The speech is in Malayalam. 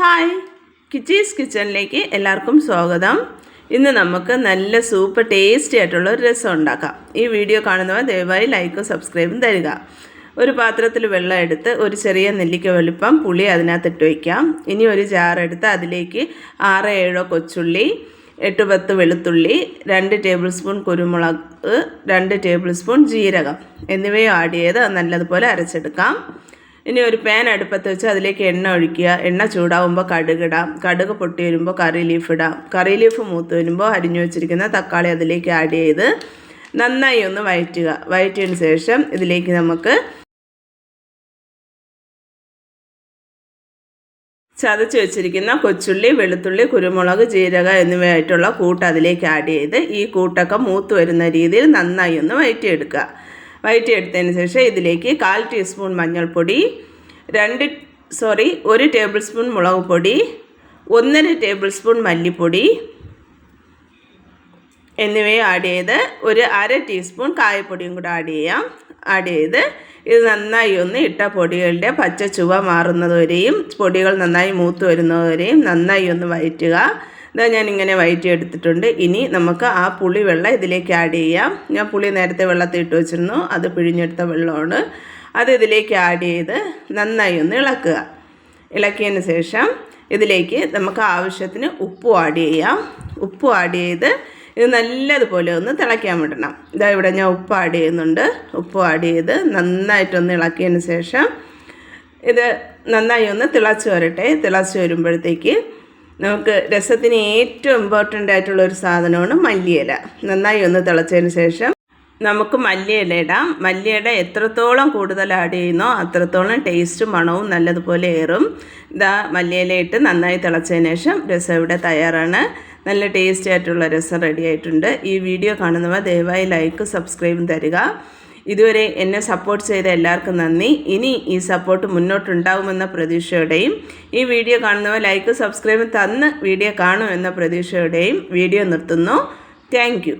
ഹായ്. കിച്ചീസ് കിച്ചണിലേക്ക് എല്ലാവർക്കും സ്വാഗതം. ഇന്ന് നമുക്ക് നല്ല സൂപ്പർ ടേസ്റ്റി ആയിട്ടുള്ള ഒരു രസം ഉണ്ടാക്കാം. ഈ വീഡിയോ കാണുന്നവർ ദയവായി ലൈക്കും സബ്സ്ക്രൈബും തരിക. ഒരു പാത്രത്തിൽ വെള്ളം എടുത്ത് ഒരു ചെറിയ നെല്ലിക്ക വലിപ്പം പുളി അതിനകത്തിട്ട് വയ്ക്കാം ഇനി ഒരു ജാറെടുത്ത് അതിലേക്ക് ആറ് ഏഴോ കൊച്ചുള്ളി എട്ട് പത്ത് വെളുത്തുള്ളി രണ്ട് ടേബിൾ സ്പൂൺ കുരുമുളക് രണ്ട് ടേബിൾ സ്പൂൺ ജീരകം. എന്നിവയും ആഡ് ചെയ്ത് നല്ലതുപോലെ അരച്ചെടുക്കാം. ഇനി ഒരു പാൻ അടുപ്പത്ത് വെച്ച് അതിലേക്ക് എണ്ണ ഒഴിക്കുക. എണ്ണ ചൂടാവുമ്പോൾ കടുകിടാം കടുക് പൊട്ടി വരുമ്പോൾ കറി ലീഫ് ഇടാം. കറി ലീഫ് മൂത്ത് വരുമ്പോൾ അരിഞ്ഞു വെച്ചിരിക്കുന്ന തക്കാളി അതിലേക്ക് ആഡ് ചെയ്ത് നന്നായി ഒന്ന് വയറ്റുക. വയറ്റിയതിന് ശേഷം ഇതിലേക്ക് നമുക്ക് ചതച്ച് വെച്ചിരിക്കുന്ന കൊച്ചുള്ളി വെളുത്തുള്ളി കുരുമുളക് ജീരക എന്നിവയായിട്ടുള്ള കൂട്ട് അതിലേക്ക് ആഡ് ചെയ്ത് ഈ കൂട്ടൊക്കെ മൂത്ത് വരുന്ന രീതിയിൽ നന്നായി ഒന്ന് വയറ്റിയെടുക്കുക. വയറ്റിയെടുത്തതിന് ശേഷം ഇതിലേക്ക് കാൽ ടീസ്പൂൺ മഞ്ഞൾപ്പൊടി രണ്ട് സോറി ഒരു ടേബിൾ സ്പൂൺ മുളക് പൊടി ഒന്നര ടേബിൾ സ്പൂൺ മല്ലിപ്പൊടി എന്നിവയും ആഡ് ചെയ്ത് ഒരു അര ടീസ്പൂൺ കായപ്പൊടിയും കൂടെ ആഡ് ചെയ്യാം. ആഡ് ചെയ്ത് ഇത് നന്നായി ഒന്ന് ഇട്ട പൊടികളുടെ പച്ച ചുവ മാറുന്നതുവരെയും പൊടികൾ നന്നായി മൂത്ത് വരുന്നതുവരെയും നന്നായി ഒന്ന് വയറ്റുക ഇതാ ഞാൻ ഇങ്ങനെ വയറ്റി എടുത്തിട്ടുണ്ട് ഇനി നമുക്ക് ആ പുളി വെള്ളം ഇതിലേക്ക് ആഡ് ചെയ്യാം. ഞാൻ പുളി നേരത്തെ വെള്ളത്തിൽ ഇട്ട് വെച്ചിരുന്നു. അത് പിഴിഞ്ഞെടുത്ത വെള്ളമാണ്. അത് ഇതിലേക്ക് ആഡ് ചെയ്ത് നന്നായി ഒന്ന് ഇളക്കുക. ഇളക്കിയതിന് ശേഷം ഇതിലേക്ക് നമുക്ക് ആവശ്യത്തിന് ഉപ്പും ആഡ് ചെയ്യാം. ഉപ്പ് ആഡ് ചെയ്ത് ഇത് നല്ലതുപോലെ ഒന്ന് തിളയ്ക്കാൻ വിടണം. ഇതാ ഇവിടെ ഞാൻ ഉപ്പ് ആഡ് ചെയ്യുന്നുണ്ട്. ഉപ്പ് ആഡ് ചെയ്ത് നന്നായിട്ടൊന്ന് ഇളക്കിയതിന് ശേഷം ഇത് നന്നായി ഒന്ന് തിളച്ച് വരട്ടെ. തിളച്ച് വരുമ്പോഴത്തേക്ക് നമുക്ക് രസത്തിന് ഏറ്റവും ഇമ്പോർട്ടന്റ് ആയിട്ടുള്ള ഒരു സാധനമാണ് മല്ലിയില. നന്നായി ഒന്ന് തിളച്ചതിന് ശേഷം നമുക്ക് മല്ലിയില ഇടാം. മല്ലിയില എത്രത്തോളം കൂടുതൽ ആഡ് ചെയ്യുന്നോ അത്രത്തോളം ടേസ്റ്റും മണവും നല്ലതുപോലെ ഏറും. ഇതാ മല്ലിയില ഇട്ട് നന്നായി തിളച്ചതിന് ശേഷം രസം ഇവിടെ തയ്യാറാണ്. നല്ല ടേസ്റ്റി ആയിട്ടുള്ള രസം റെഡി ആയിട്ടുണ്ട്. ഈ വീഡിയോ കാണുന്നവർ ദയവായി ലൈക്ക് സബ്സ്ക്രൈബും തരിക. ഇതുവരെ എന്നെ സപ്പോർട്ട് ചെയ്ത എല്ലാവർക്കും നന്ദി. ഇനി ഈ സപ്പോർട്ട് മുന്നോട്ടുണ്ടാകുമെന്ന പ്രതീക്ഷയോടെയും ഈ വീഡിയോ കാണുന്നവർ ലൈക്ക് സബ്സ്ക്രൈബ് തന്ന് വീഡിയോ കാണുമെന്ന പ്രതീക്ഷയോടെയും വീഡിയോ നിർത്തുന്നു. താങ്ക്